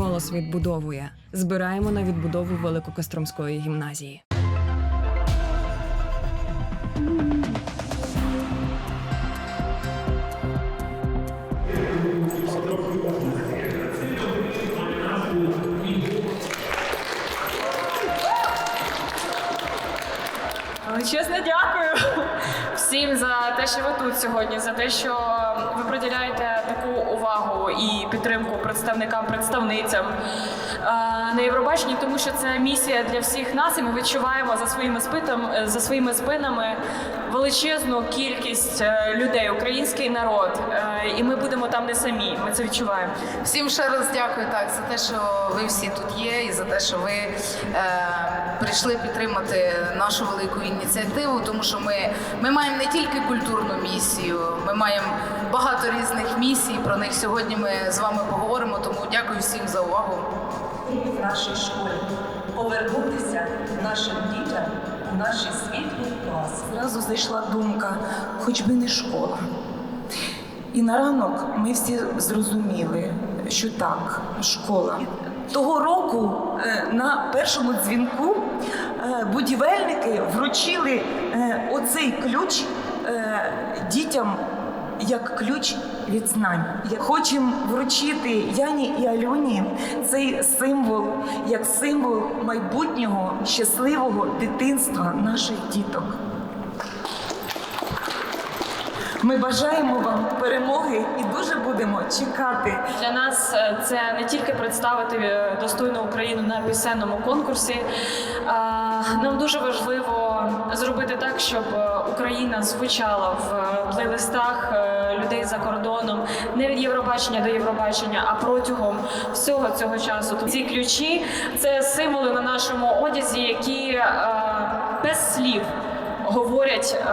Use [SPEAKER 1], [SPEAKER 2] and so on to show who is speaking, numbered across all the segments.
[SPEAKER 1] голос відбудовує. Збираємо на відбудову Великокостромської гімназії.
[SPEAKER 2] Величезне дякую всім за те, що ви тут сьогодні, за те, що ви приділяєте таку увагу і підтримку представникам, представницям е, на Євробаченні, тому що це місія для всіх нас, і ми відчуваємо за своїми спитом, за своїми спинами величезну кількість е, людей, український народ, Е, і ми будемо там не самі. Ми це відчуваємо.
[SPEAKER 3] Всім ще раз дякую так за те, що ви всі тут є, і за те, що ви е, прийшли підтримати нашу велику ініціативу, тому що ми, ми маємо не тільки культурну місію, ми маємо багато різних місій. Про них сьогодні ми з вами поговоримо. Тому дякую всім за увагу.
[SPEAKER 4] в нашій школі, повернутися нашим дітям у наші світлі класи. Зразу зайшла думка, хоч би не школа. І на ранок ми всі зрозуміли, що так, школа. Того року е, на першому дзвінку е, будівельники вручили е, оцей ключ дітям як ключ від знань. Хочемо вручити Яні і Альоні цей символ як символ майбутнього щасливого дитинства наших діток. Ми бажаємо вам перемоги і дуже будемо чекати
[SPEAKER 2] Для нас е, це не тільки представити е, достойну Україну на пісенному конкурсі. Нам дуже важливо зробити так, щоб е, Україна звучала в е, плейлистах е, людей за кордоном не від Євробачення до Євробачення, а протягом всього цього часу. Тобто Ці ключі це символи на нашому одязі, які е, без слів говорять.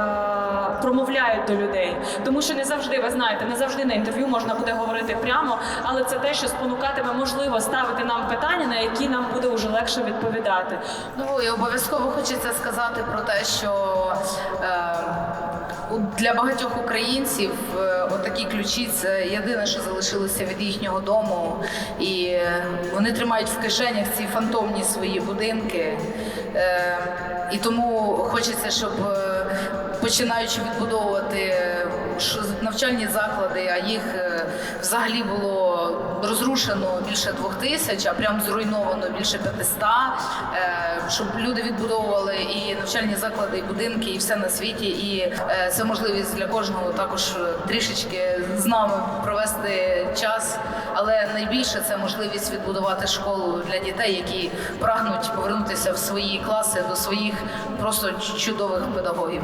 [SPEAKER 2] Промовляють до людей, тому що не завжди ви знаєте, не завжди на інтерв'ю можна буде говорити прямо, але це те, що спонукатиме можливо ставити нам питання, на які нам буде вже легше відповідати.
[SPEAKER 3] Ну і обов'язково хочеться сказати про те, що е, для багатьох українців е, отакі ключі це єдине, що залишилося від їхнього дому, і вони тримають в кишенях ці фантомні свої будинки. Е, і тому хочеться, щоб е, починаючи відбудовувати навчальні заклади, а їх е, взагалі було розрушено більше двох тисяч, а прям зруйновано більше 500, е, щоб люди відбудовували і навчальні заклади, і будинки, і все на світі. І е, це можливість для кожного також трішечки з нами провести час. Але найбільше це можливість відбудувати школу для дітей, які прагнуть повернутися в свої класи до своїх просто чудових педагогів.